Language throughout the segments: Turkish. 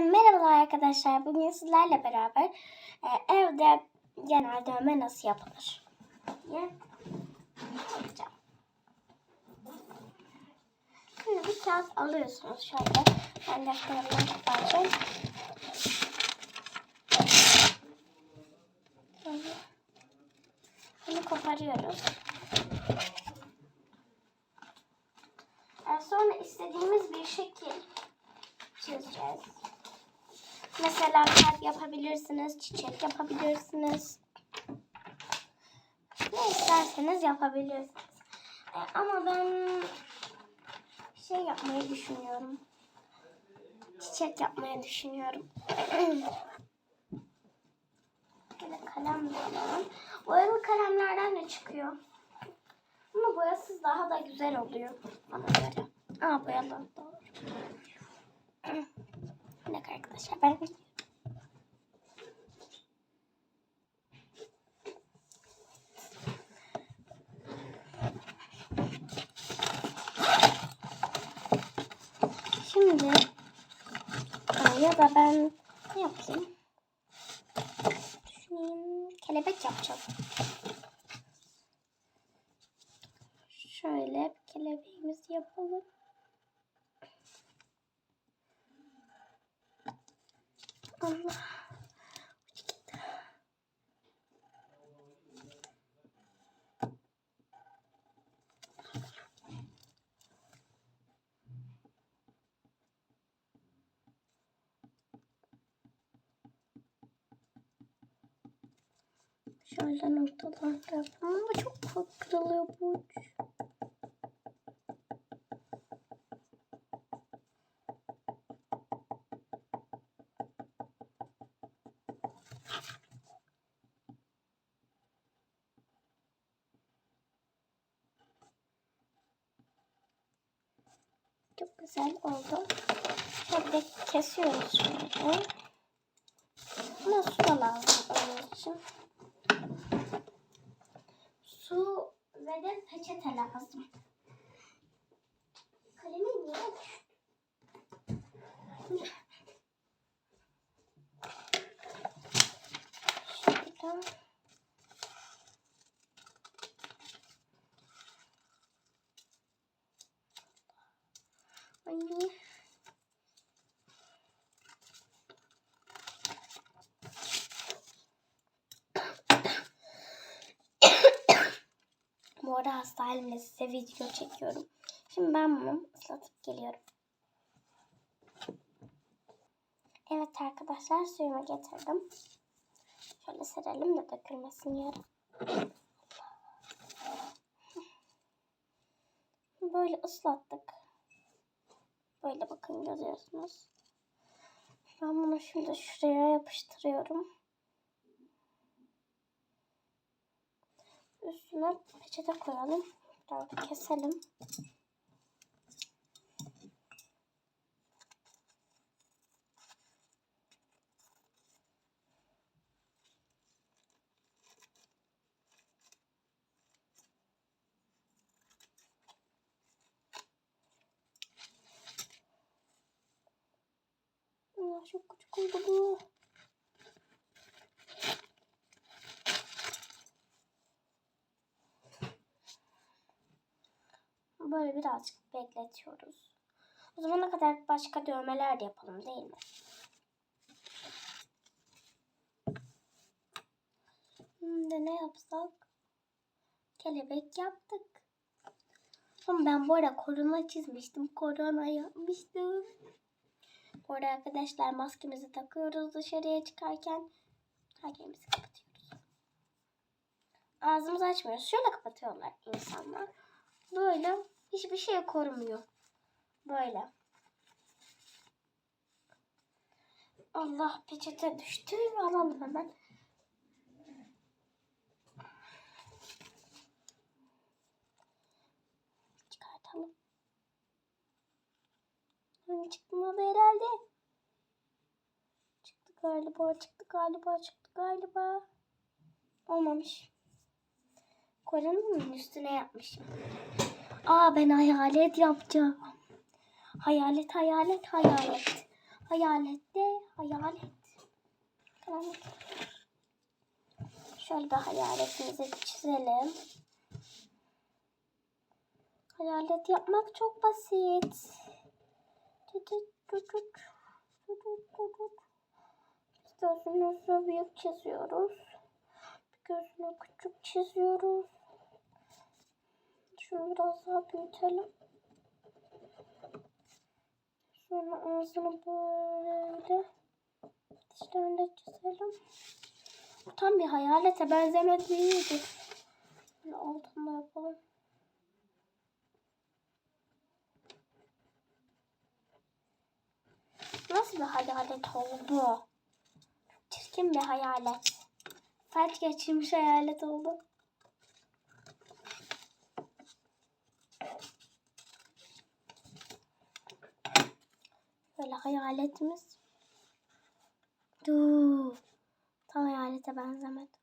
Merhabalar arkadaşlar. Bugün sizlerle beraber e, evde genel dövme nasıl yapılır diye. Şimdi bir kağıt alıyorsunuz şöyle. Ben defterimden çıkaracağım. Bunu koparıyoruz. E, sonra istediğimiz bir şekil çizeceğiz. Mesela kalp yapabilirsiniz, çiçek yapabilirsiniz. Ne isterseniz yapabilirsiniz. E, ama ben şey yapmayı düşünüyorum. Çiçek yapmayı düşünüyorum. Böyle kalem alalım. Boyalı kalemlerden de çıkıyor. Ama boyasız daha da güzel oluyor bana göre. Aa boyalı da olur. Dakika arkadaşlar ben Şimdi ya da ben ne yapayım? Düşüneyim. Kelebek yapacağım. Şöyle bir kelebeğimizi yapalım. Allah. Şöyle noktalar yapalım ama çok kırılıyor bu uç. Çok güzel oldu. Şöyle kesiyoruz şöyle. Ama su da lazım onun için. Su ve de peçete lazım. Kalemin niye düştü? Şuradan. Ay. Bu arada hasta halimle size video çekiyorum. Şimdi ben bunu ıslatıp geliyorum. Evet arkadaşlar suyumu getirdim. Şöyle serelim de dökülmesin yere. Böyle ıslattık. Böyle bakın görüyorsunuz. Ben bunu şimdi şuraya yapıştırıyorum. Üstüne peçete koyalım. Biraz keselim. Çok küçük oldu bu. Böyle birazcık bekletiyoruz. O zamana kadar başka dövmeler de yapalım değil mi? Şimdi ne yapsak? Kelebek yaptık. Ama ben bu arada korona çizmiştim. Korona yapmıştım. Bu arada arkadaşlar maskemizi takıyoruz dışarıya çıkarken. Herkemizi kapatıyoruz. Ağzımızı açmıyoruz. Şöyle kapatıyorlar insanlar. Böyle hiçbir şey korumuyor. Böyle. Allah peçete düştü. Alalım hemen. Çıkartalım. Hani çıkmadı herhalde. Çıktı galiba, çıktı galiba, çıktı galiba. Olmamış. Koranın üstüne yapmışım. Aa ben hayalet yapacağım. Hayalet, hayalet, hayalet. Hayalet de hayalet. Karanlık. Şöyle bir hayaletimizi çizelim. Hayalet yapmak çok basit. Gözünüzü büyük çiziyoruz. Gözünü küçük çiziyoruz. Şunu biraz daha büyütelim. Sonra ağzını böyle dişlerini de çizelim. Tam bir hayalete benzemediydi. Böyle altında yapalım. Nasıl bir hayalet oldu? Çirkin bir hayalet. Felç geçirmiş hayalet oldu. Böyle hayaletimiz. Dur. Tam hayalete benzemedi.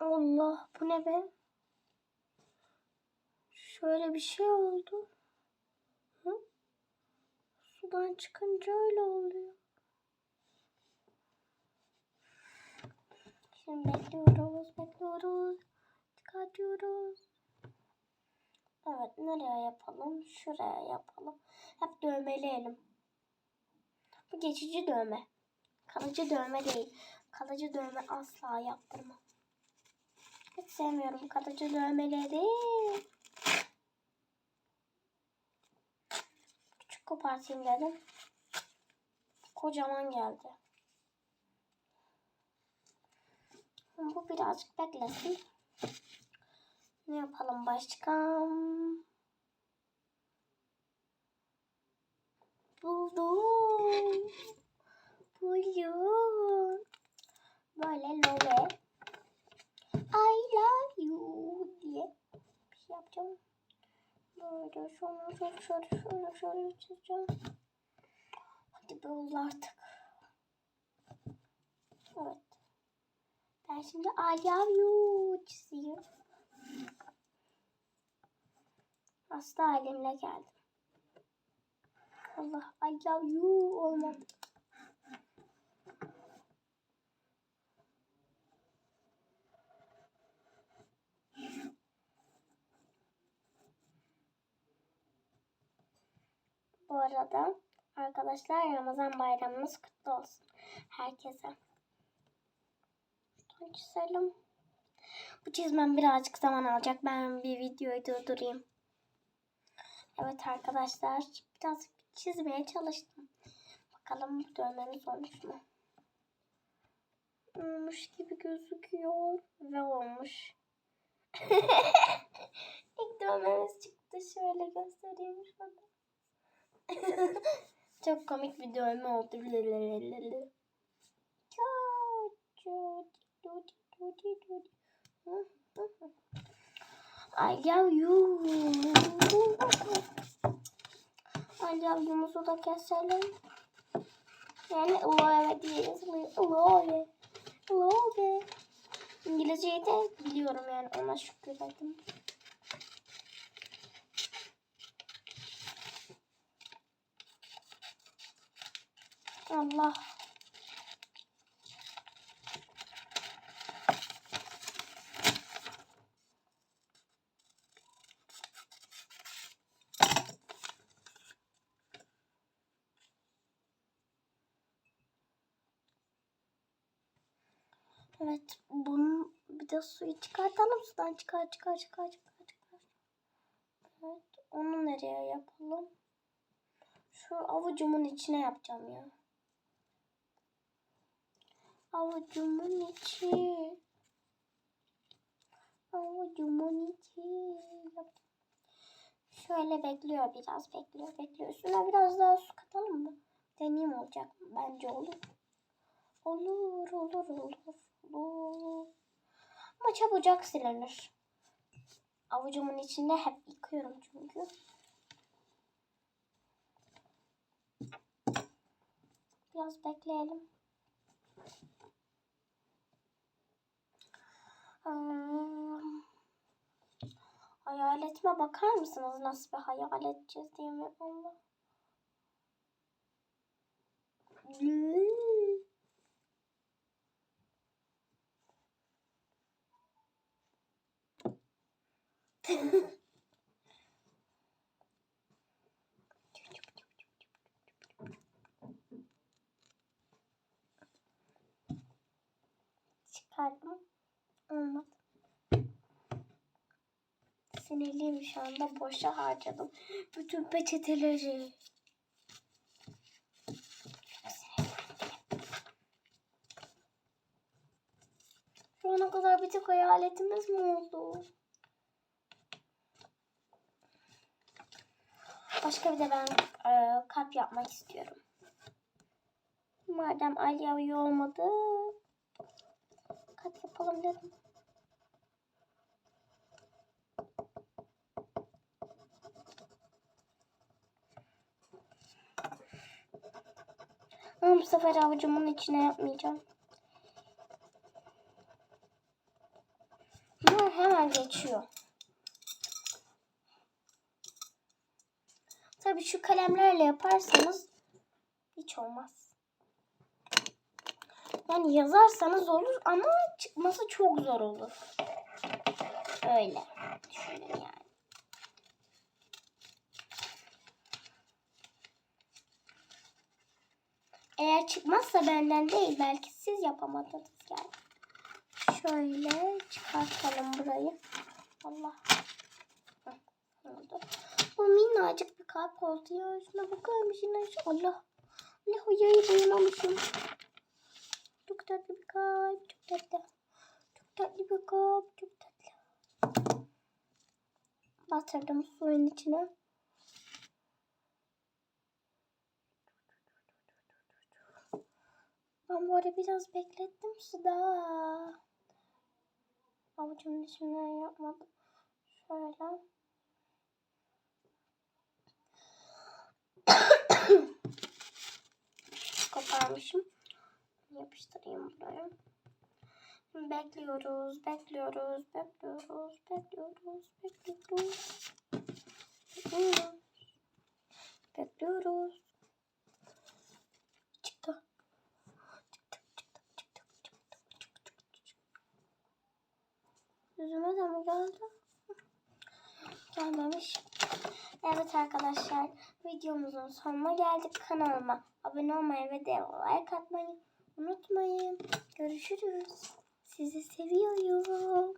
Allah bu ne be? Şöyle bir şey oldu. Hı? Sudan çıkınca öyle oluyor. Şimdi bekliyoruz, bekliyoruz. Çıkartıyoruz. Evet, nereye yapalım? Şuraya yapalım. Hep dövmeleyelim. Bu geçici dövme. Kalıcı dövme değil. Kalıcı dövme asla yaptırmam. Hiç sevmiyorum kalıcı dövmeleri. Küçük kopartayım dedim. Kocaman geldi. Bu birazcık beklesin. Ne yapalım başka? Buldum. Buldum. Böyle love. I love you diye bir şey yapacağım. Böyle şunu şöyle şöyle şöyle şöyle çizeceğim. Hadi böyle artık. Evet. Ben şimdi I love you çiziyorum. Hasta halimle geldim. Allah I love you olmadı. Bu arada arkadaşlar Ramazan bayramımız kutlu olsun. Herkese. Şuradan çizelim. Bu çizmem birazcık zaman alacak. Ben bir videoyu durdurayım. Evet arkadaşlar biraz çizmeye çalıştım. Bakalım bu dövmemiz olmuş mu? Olmuş gibi gözüküyor ve olmuş. İlk dövmemiz çıktı. Şöyle göstereyim şurada. Çok komik bir dövme oldu. I love you. You'muzu da keselim. Yani love diyeceğiz. Love. Love. İngilizceyi de biliyorum yani ona şükür ettim. Allah. Evet, bunun bir de suyu çıkartalım. Sudan çıkar, çıkar, çıkar, çıkar, çıkar. Evet, onu nereye yapalım? Şu avucumun içine yapacağım ya. Avucumun içi. Avucumun içi. Şöyle bekliyor biraz bekliyor bekliyor. Üstüne biraz daha su katalım mı? Deneyim olacak? Bence olur. Olur olur olur. olur. Ama çabucak silinir. Avucumun içinde hep yıkıyorum çünkü. Biraz bekleyelim. Hayaletime bakar mısınız nasıl bir hayalet çizdiğimi? Allah. Çıkardım. Olmadı. Sinirliyim şu anda. Boşa harcadım. Bütün peçeteleri. Şu ana kadar bir tek hayaletimiz mi oldu? Başka bir de ben e, kalp yapmak istiyorum. Madem Aliye iyi olmadı. Kalp yapalım dedim. Ama bu sefer avucumun içine yapmayacağım. Ama hemen geçiyor. Tabii şu kalemlerle yaparsanız hiç olmaz. Yani yazarsanız olur ama çıkması çok zor olur. Öyle düşünün yani. Eğer çıkmazsa benden değil belki siz yapamadınız yani. Şöyle çıkartalım burayı. Allah. Bu minnacık kalp oldu ya. Şuna bakar mısınız? Allah. Allah uyayı boyamamışım. Çok tatlı bir kalp. Çok tatlı. Çok tatlı bir kalp. Çok tatlı. Batırdım suyun içine. Ben bu arada biraz beklettim suda. Avucumun içinden yapmadım. Şöyle. Koparmışım. Yapıştırayım buraya. Bekliyoruz, bekliyoruz, bekliyoruz, bekliyoruz, bekliyoruz. Bekliyoruz. Bekliyoruz. Çıktı. Yüzüme de mi geldi? Gelmemiş. Evet arkadaşlar videomuzun sonuna geldik. Kanalıma abone olmayı ve de like atmayı unutmayın. Görüşürüz. Sizi seviyorum.